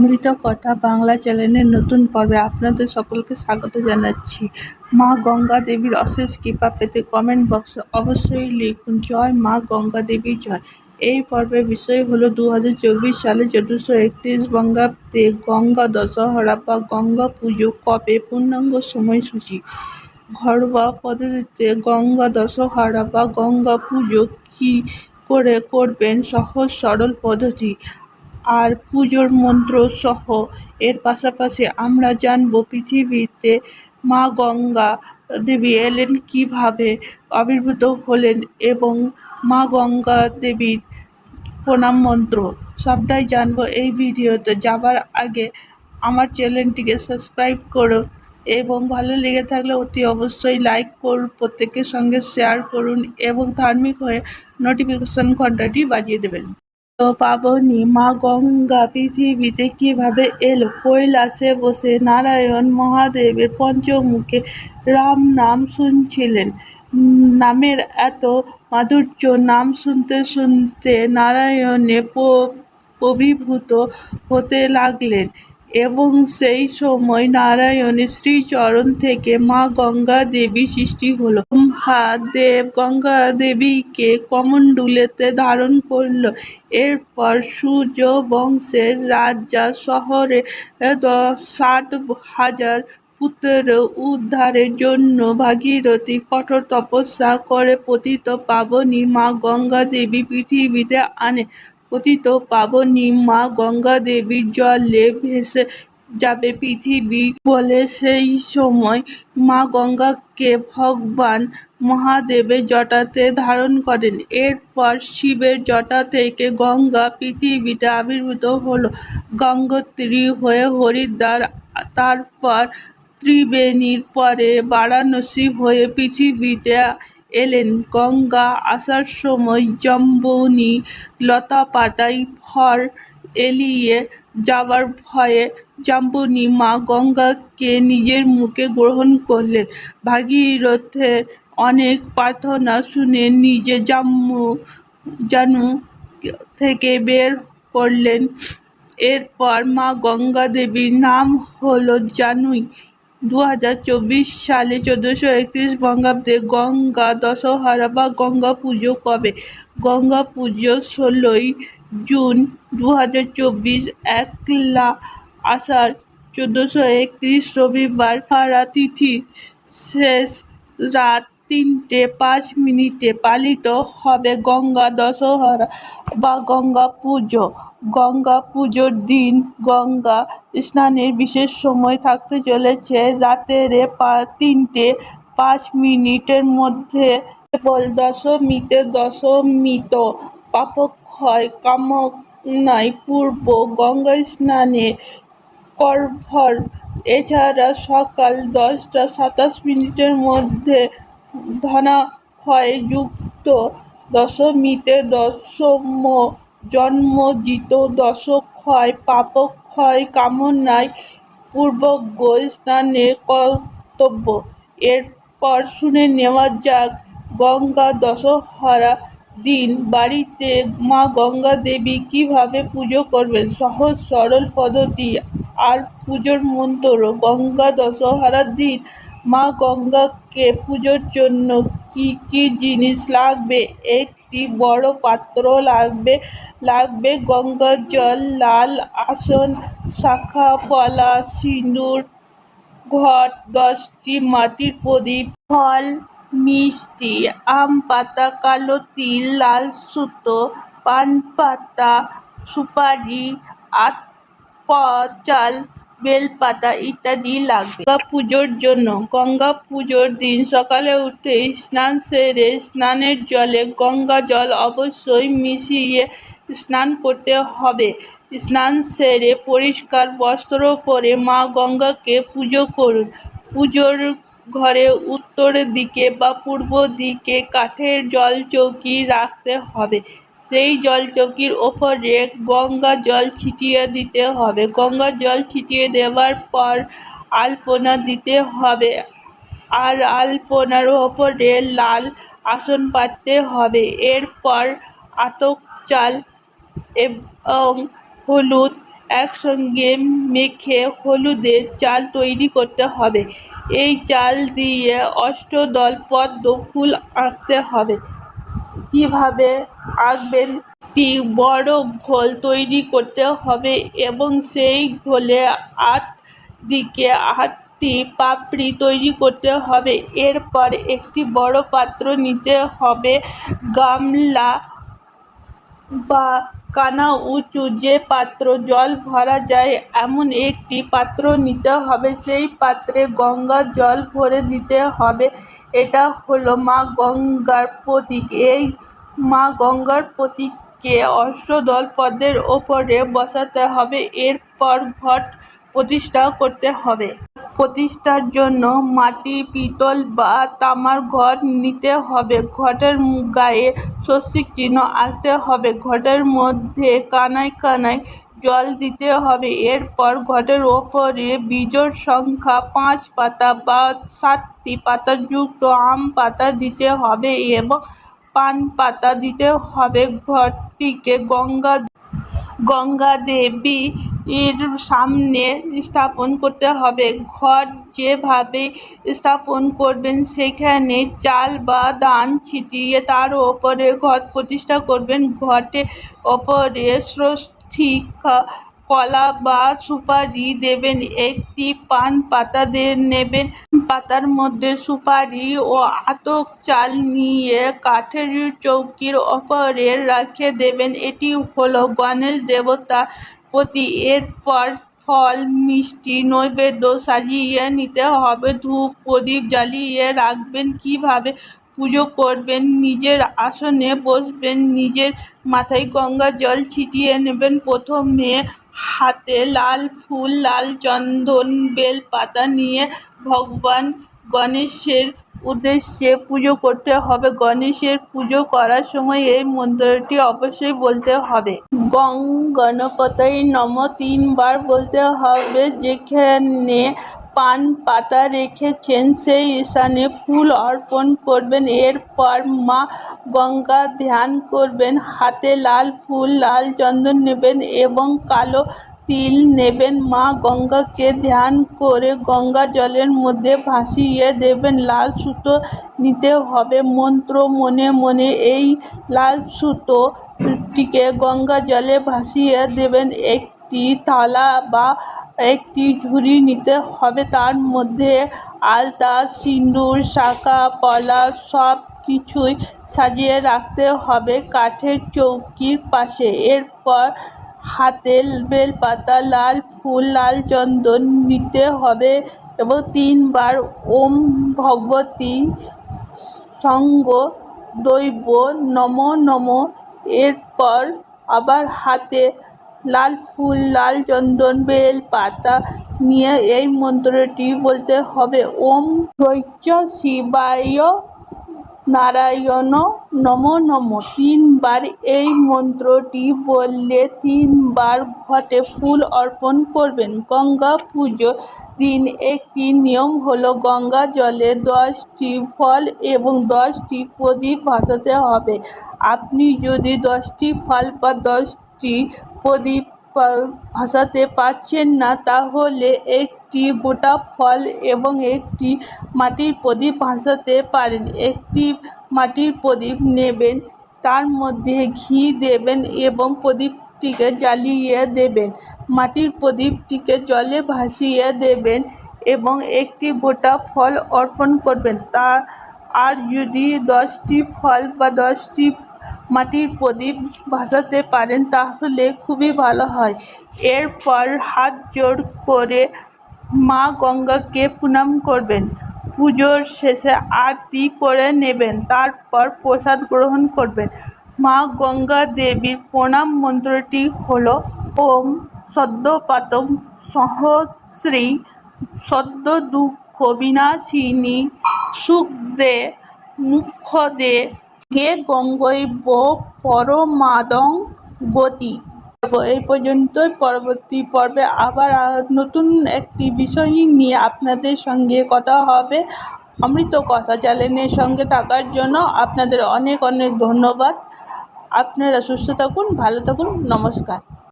অমৃত কথা বাংলা চ্যানেলের নতুন পর্বে আপনাদের সকলকে স্বাগত জানাচ্ছি। মা গঙ্গা দেবীর অশেষ কৃপা পেতে কমেন্ট বক্সে অবশ্যই লিখুন, জয় মা গঙ্গা দেবী জয়। এই পর্বের বিষয় হলো দু সালে চোদ্দোশো একত্রিশ বঙ্গাব্দে গঙ্গা দশহরা বা গঙ্গা পুজো কবে? পূর্ণাঙ্গ সময়সূচি। ঘরোয়া পদ্ধতিতে গঙ্গা দশহরা বা গঙ্গা পুজো কী করে করবেন? সহজ সরল পদ্ধতি। আর পুজোর মন্ত্র সহ। এর পাশাপাশি আমরা জানব পৃথিবীতে মা গঙ্গা দেবী এলেন কীভাবে, আবির্ভূত হলেন এবং মা গঙ্গা দেবীর প্রণাম মন্ত্র। সবটাই জানব এই ভিডিওতে। যাবার আগে আমার চ্যানেলটিকে সাবস্ক্রাইব করো এবং ভালো লেগে থাকলে অতি অবশ্যই লাইক করুন প্রত্যেকের সঙ্গে শেয়ার করুন এবং ধার্মিক হয়ে নোটিফিকেশন ঘন্টাটি বাজিয়ে দেবেন। পাবনি। মা গঙ্গা পৃথিবীতে কীভাবে এলো? কৈলাসে বসে নারায়ণ মহাদেবের পঞ্চমুখে রাম নাম শুনছিলেন। নামের এত মাধুর্য নাম শুনতে শুনতে নারায়ণে প- অভিভূত হতে লাগলেন। এবং সেই সময় নারায়ণের শ্রীচরণ থেকে মা গঙ্গা দেবী সৃষ্টি হলো। দেব গঙ্গা দেবীকে কমণ্ডুলেতে ধারণ করল। এরপর সূর্য বংশের রাজা শহরে ষাট হাজার পুত্রের উদ্ধারের জন্য ভাগীরথী কঠোর তপস্যা করে পতিত পাবনী মা গঙ্গা দেবী পৃথিবীতে আনে। পতিত পাবনী মা গঙ্গা দেবীর জলে ভেসে যাবে পৃথিবী বলে সেই সময় মা গঙ্গাকে ভগবান মহাদেবের জটাতে ধারণ করেন। এরপর শিবের জটা থেকে গঙ্গা পৃথিবীতে আবির্ভূত হল। গঙ্গোত্রী হয়ে হরিদ্বার, তারপর ত্রিবেণীর পরে বারাণসী হয়ে পৃথিবীতে এলেন গঙ্গা, আসার সময় জম্বুনি লতাপাতায় ফর এলিয়ে যাবার ভয়ে জাম্বুনি মা গঙ্গাকে নিজের মুখে গ্রহণ করলেন। ভাগীরথের অনেক প্রার্থনা শুনে নিজে জাম্মু, জানু থেকে বের করলেন। এরপর মা গঙ্গা দেবীর নাম হলো জানুই। দু হাজার চব্বিশ সালে চোদ্দোশো একত্রিশ বঙ্গাব্দে গঙ্গা, দশহরা বা গঙ্গা পুজো কবে? গঙ্গা পুজো ষোলোই জুন দু হাজার চব্বিশ, একলা আষাঢ় চোদ্দোশো একত্রিশ রবিবার তিথি শেষ রাত তিনটে পাঁচ মিনিটে পালিত হবে গঙ্গা দশহরা বা গঙ্গা পুজো। গঙ্গা পুজোর দিন গঙ্গা স্নানের বিশেষ সময় থাকতে চলেছে। রাতের পা, তিনটে পাঁচ মিনিটের মধ্যে কেবল দশমীতে দশমিত পাপক্ষয় কামনায় পূর্ব গঙ্গা স্নানে করভর। এছাড়া সকাল দশটা সাতাশ মিনিটের মধ্যে ধনাক্ষয় যুক্ত দশমীতে দশম জন্মজিত দশক্ষয়, পাপক্ষয় কামনায় পূর্বজ্ঞ স্নানের কর্তব্য। এরপর শুনে নেওয়া যাক, গঙ্গা দশহরা দিন বাড়িতে মা গঙ্গা দেবী কীভাবে পুজো করবেন? সহজ, সরল পদ্ধতি। আর পুজোর মন্ত্র, গঙ্গা দশহরার দিন মা গঙ্গাকে পুজোর জন্য কি কি জিনিস লাগবে? একটি বড় পাত্র লাগবে লাগবে গঙ্গার জল, লাল আসন, শাখা পলা সিঁদুর, ঘট, দশটি মাটির প্রদীপ, ফল, মিষ্টি, আম পাতা, কালো তিল, লাল সুতো, পান পাতা, সুপারি আত চাল বেলপাতা ইত্যাদি লাগবে। গঙ্গা পুজোর জন্য গঙ্গা পুজোর দিন সকালে উঠে স্নান সেরে স্নানের জলে গঙ্গা জল অবশ্যই মিশিয়ে স্নান করতে হবে। স্নান সেরে পরিষ্কার বস্ত্র পরে মা গঙ্গাকে পুজো করুন। পুজোর ঘরে উত্তর দিকে বা পূর্ব দিকে কাঠের জল চৌকি রাখতে হবে। সেই জলচৌকির ওপরে গঙ্গা জল ছিটিয়ে দিতে হবে। গঙ্গা জল ছিটিয়ে দেওয়ার পর আলপনা দিতে হবে আর আলপনার ওপরে লাল আসন পাততে হবে। এরপর আতক চাল এবং হলুদ একসঙ্গে মেখে হলুদের চাল তৈরি করতে হবে। এই চাল দিয়ে অষ্টদল পদ্ম ফুল আঁকতে হবে। কীভাবে আঁকবেন, একটি বড় ঘোল তৈরি করতে হবে এবং সেই ঘোলে আট দিকে আটটি পাপড়ি তৈরি করতে হবে। এরপর একটি বড় পাত্র নিতে হবে গামলা বা কানা উঁচু যে পাত্র জল ভরা যায় এমন একটি পাত্র নিতে হবে। সেই পাত্রে গঙ্গার জল ভরে দিতে হবে। এটা হলো মা গঙ্গার প্রতীক। এই মা গঙ্গার প্রতীককে অষ্টদল পদ্মের ওপরে বসাতে হবে। এরপর ঘট প্রতিষ্ঠা করতে হবে। প্রতিষ্ঠার জন্য মাটি, পিতল বা তামার ঘট নিতে হবে। ঘটের গায়ে স্বস্তিক চিহ্ন আঁকতে হবে। ঘটের মধ্যে কানায় কানায় জল দিতে হবে। এরপর ঘটের ওপরে বীজোড় সংখ্যা পাঁচ পাতা বা সাতটি পাতাযুক্ত আম পাতা দিতে হবে এবং পান পাতা দিতে হবে। ঘরটিকে গঙ্গা গঙ্গা দেবী এর সামনে স্থাপন করতে হবে। ঘট যেভাবে স্থাপন করবেন, সেখানে চাল বা ধান ছিটিয়ে তার ওপরে ঘট প্রতিষ্ঠা করবেন। ঘটে ওপরে স্বস্তিকা কলা বা সুপারি দেবেন। একটি পান পাতা নেবেন। পাতার মধ্যে সুপারি ও আতপ চাল নিয়ে কাঠের চৌকির ওপরে রেখে দেবেন। এটি হলো গণেশ দেবতা প্রতি। এরপর ফল, মিষ্টি, নৈবেদ্য সাজিয়ে নিতে হবে। ধূপ, প্রদীপ জ্বালিয়ে রাখবেন। কীভাবে পুজো করবেন, নিজের আসনে বসবেন, নিজের মাথায় গঙ্গা জল ছিটিয়ে নেবেন, প্রথমে হাতে লাল ফুল, লাল চন্দন বেল পাতা নিয়ে ভগবান গণেশের উদ্দেশ্যে পুজো করতে হবে। গণেশের পুজো করার সময় এই মন্ত্রটি অবশ্যই বলতে হবে। গং গণপতয়ে নম তিনবার বলতে হবে, যেখানে পান পাতা রেখেছেন, সেই স্থানে ফুল অর্পণ করবেন। এরপর মা গঙ্গা ধ্যান করবেন, হাতে লাল ফুল, লাল চন্দন নেবেন এবং কালো তিল নেবেন। মা গঙ্গাকে ধ্যান করে গঙ্গা জলের মধ্যে ভাসিয়ে দেবেন। লাল সুতো নিতে হবে। মন্ত্র মনে মনে এই লাল সুতোটিকে গঙ্গা জলে ভাসিয়ে দেবেন। একটি থালা বা একটি ঝুড়ি নিতে হবে। তার মধ্যে আলতা, সিঁদুর, শাঁখা পলা সব কিছুই সাজিয়ে রাখতে হবে কাঠের চৌকির পাশে। এরপর হাতে বেলপাতা লাল ফুল, লাল চন্দন নিতে হবে এবং তিনবার ওম ভগবতী সঙ্গ দৈব নম নম। এরপর আবার হাতে লাল ফুল, লাল চন্দন, বেল, পাতা নিয়ে এই মন্ত্রটি বলতে হবে। ওম দৈত্য শিবায় নারায়ণ নম নম। তিনবার এই মন্ত্রটি বললে তিনবার ঘটে ফুল অর্পণ করবেন। গঙ্গা পুজো দিন একটি নিয়ম হলো গঙ্গা জলে দশটি ফল এবং দশটি প্রদীপ ভাসাতে হবে। আপনি যদি দশটি ফল বা দশটি প্রদীপ ভাসাতে পারছেন না, তাহলে একটি গোটা ফল এবং একটি মাটির প্রদীপ ভাসাতে পারেন। একটি মাটির প্রদীপ নেবেন, তার মধ্যে ঘি দেবেন এবং প্রদীপটিকে জ্বালিয়ে দেবেন। মাটির প্রদীপটিকে জলে ভাসিয়ে দেবেন এবং একটি গোটা ফল অর্পণ করবেন। তা আর যদি দশটি ফল বা দশটি মাটির প্রদীপ ভাসাতে পারেন তাহলে খুবই ভালো হয়। এরপর হাত জোড় করে মা গঙ্গাকে প্রণাম করবেন। পুজোর শেষে আরতি করে নেবেন, তারপর প্রসাদ গ্রহণ করবেন। মা গঙ্গা দেবীর প্রণাম মন্ত্রটি হলো, ওম সদ্যপাতম সহশ্রী সদ্য দুঃখ বিনাশিনী সুখ দে সুখদে মুখ্যদে গে গঙ্গৈব পরমাদং গতি। এই পর্যন্ত পরবর্তী পর্বে আবার নতুন একটি বিষয় নিয়ে আপনাদের সঙ্গে কথা হবে। অমৃত কথা চ্যানেলের সঙ্গে থাকার জন্য আপনাদের অনেক অনেক ধন্যবাদ। আপনারা সুস্থ থাকুন, ভালো থাকুন, নমস্কার।